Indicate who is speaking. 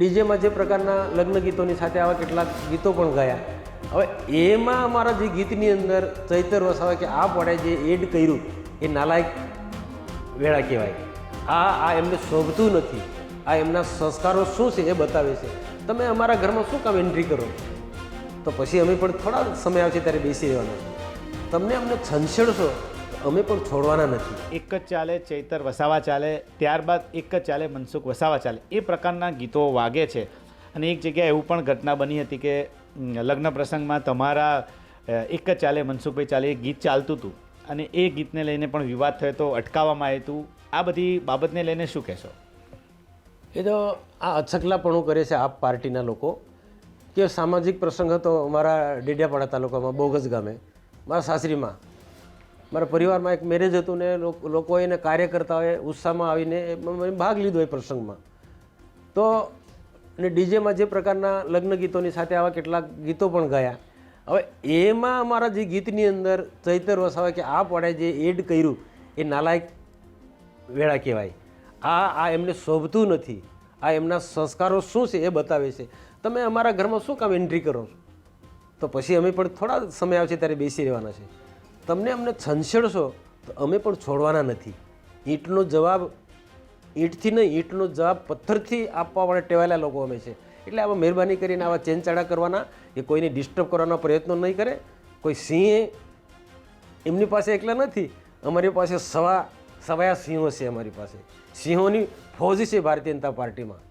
Speaker 1: ડીજેમાં જે પ્રકારના લગ્ન ગીતોની સાથે આવા કેટલાક ગીતો પણ ગાયા. હવે એમાં અમારા જે ગીતની અંદર ચૈતર વસાવે કે આ પડે જે એડ કર્યું, એ નાલાયક વેળા કહેવાય. આ આ એમને શોભતું નથી. આ એમના સંસ્કારો શું છે એ બતાવે છે. તમે અમારા ઘરમાં શું કામ એન્ટ્રી કરો? તો પછી અમે પણ થોડા સમય આવશે ત્યારે બેસી રહેવાના. તમને અમને છંછેડશો? અમે પણ છોડવાના નથી.
Speaker 2: એક જ ચાલે ચૈતર વસાવા ચાલે ત્યારબાદ એક જ ચાલે મનસુખ વસાવા ચાલે. એ પ્રકારના ગીતો વાગે છે. અને એક જગ્યાએ એવું પણ ઘટના બની હતી કે લગ્ન પ્રસંગમાં તમારા એક જ ચાલે મનસુખભાઈ ચાલે એ ગીત ચાલતું હતું. અને એ ગીતને લઈને પણ વિવાદ થયો તો અટકાવવામાં આવ્યું હતું. આ બધી બાબતને લઈને શું કહેશો?
Speaker 1: એ તો આ અછકલાપણું કરે છે આપ પાર્ટીના લોકો. કે સામાજિક પ્રસંગ હતો મારા ડેડિયાપાડા તાલુકામાં બોગસ ગામે મારા સાસરીમાં. મારા પરિવારમાં એક મેરેજ હતું ને લોકો એને કાર્યકર્તાઓએ ઉત્સાહમાં આવીને ભાગ લીધો એ પ્રસંગમાં. તો અને ડીજેમાં જે પ્રકારના લગ્ન ગીતોની સાથે આવા કેટલાક ગીતો પણ ગાયા. હવે એમાં અમારા જે ગીતની અંદર ચૈતર વસાવે કે આ પડે જે એડ કર્યું, એ નાલાયક વેળા કહેવાય. આ આ એમને શોભતું નથી. આ એમના સંસ્કારો શું છે એ બતાવે છે. તમે અમારા ઘરમાં શું કામ એન્ટ્રી કરો છો? તો પછી અમે પણ થોડા સમય આવશે ત્યારે બેસી રહેવાના છે. તમને અમને છંછેડશો તો અમે પણ છોડવાના નથી. ઈંટનો જવાબ, ઈંટથી નહીં, ઈંટનો જવાબ પથ્થરથી આપવા માટે ટેવાયેલા લોકો અમે છે. એટલે આવા મહેરબાની કરીને આવા ચેનચાડા કરવાના કે કોઈને ડિસ્ટર્બ કરવાના પ્રયત્નો નહીં કરે. કોઈ સિંહે એમની પાસે એકલા નથી, અમારી પાસે સવા, સવાયા સિંહો છે અમારી પાસે. સિંહોની ફોજ છે ભારતીય જનતા પાર્ટીમાં.